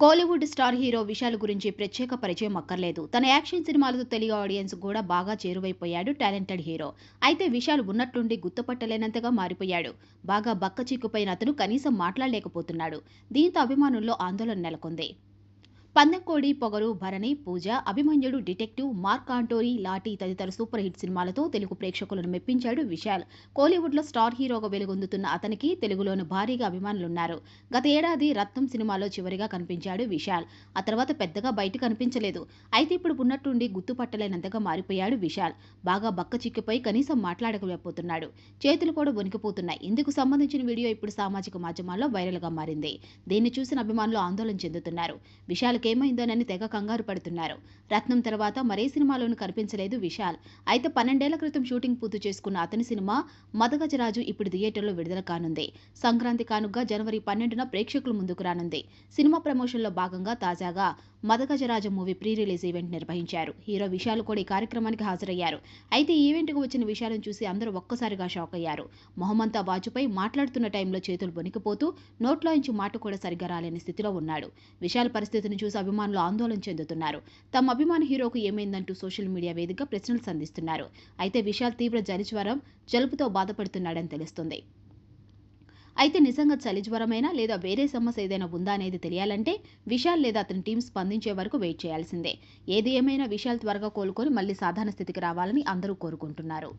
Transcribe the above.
Kollywood star hero Vishal గురించి ప్రత్యేక పరిచయం అక్కర్లేదు. తన యాక్షన్ సినిమాలతో తెలుగు ఆడియన్స్ కూడా బాగా చేరువైపోయాడు టాలెంటెడ్ హీరో. అయితే విశాల్ ఉన్నట్లుండి గుర్తుపట్టలేనంతగా మారిపోయాడు. బాగా బక్క చిక్కుపోయిన అతను కనీసం మాట్లాడలేకపోతున్నాడు. దీంతో అభిమానుల్లో ఆందోళన నెలకొంది. పందెంకోడి పొగరు భరణి పూజ అభిమన్యుడు డిటెక్టివ్ మార్క్ ఆంటోరీ లాఠీ తదితర సూపర్ హిట్ సినిమాలతో తెలుగు ప్రేక్షకులను మెప్పించాడు విశాల్. కోలీవుడ్లో స్టార్ హీరోగా వెలుగొందుతున్న అతనికి తెలుగులోని భారీగా అభిమానులున్నారు. గత ఏడాది రత్నం సినిమాలో చివరిగా కనిపించాడు విశాల్. ఆ తర్వాత పెద్దగా బయట కనిపించలేదు. అయితే ఇప్పుడు ఉన్నట్టుండి గుర్తుపట్టలేనంతగా మారిపోయాడు విశాల్. బాగా బక్క చిక్కిపోయి కనీసం మాట్లాడకపోతున్నాడు. చేతులు కూడా వణికిపోతున్నాయి. ఇందుకు సంబంధించిన వీడియో ఇప్పుడు సామాజిక మాధ్యమాల్లో వైరల్గా మారింది. దీన్ని చూసిన అభిమానులు ఆందోళన చెందుతున్నారు. విశాల్ తనకేమైందోనని తెగ కంగారు పడుతున్నారు. రత్నం తర్వాత మరే సినిమాలోనూ కనిపించలేదు విశాల్. అయితే పన్నెండేళ్ళ క్రితం షూటింగ్ పూర్తి చేసుకున్న అతని సినిమా మదగజరాజు ఇప్పుడు థియేటర్లో విడుదల కానుంది. సంక్రాంతి కానుక జనవరి పన్నెండున ప్రేక్షకుల ముందుకు రానుంది. సినిమా ప్రమోషన్లో భాగంగా తాజాగా Madagajaraju movie pre release event నిర్వహించారు. హీరో విశాల్ కూడా ఈ కార్యక్రమానికి హాజరయ్యారు. అయితే ఈ ఈవెంట్కు వచ్చిన విషయాలను చూసి అందరూ ఒక్కసారిగా షాక్ అయ్యారు. మొహమ్మంతా వాజుపై మాట్లాడుతున్న టైంలో చేతులు బొనికిపోతూ నోట్లో నుంచి మాట కూడా సరిగ్గా రాలేని స్థితిలో ఉన్నాడు. విశాల్ పరిస్థితిని చూసి అభిమానులు ఆందోళన చెందుతున్నారు. తమ అభిమాన హీరోకు ఏమైందంటూ సోషల్ మీడియా వేదిక ప్రశ్నలు సంధిస్తున్నారు. అయితే విశాల్ తీవ్ర జలిజ్వరం జ్వరం జలుబుతో బాధపడుతున్నాడని తెలుస్తుంది. అయితే నిజంగా చలి జ్వరమైనా లేదా వేరే సమస్య ఏదైనా ఉందా అనేది తెలియాలంటే విశాల్ లేదా అతని టీం స్పందించే వరకు వెయిట్ చేయాల్సిందే. ఏది ఏమైనా విశాల్ త్వరగా కోలుకొని మళ్ళీ సాధారణ స్థితికి రావాలని అందరూ కోరుకుంటున్నారు.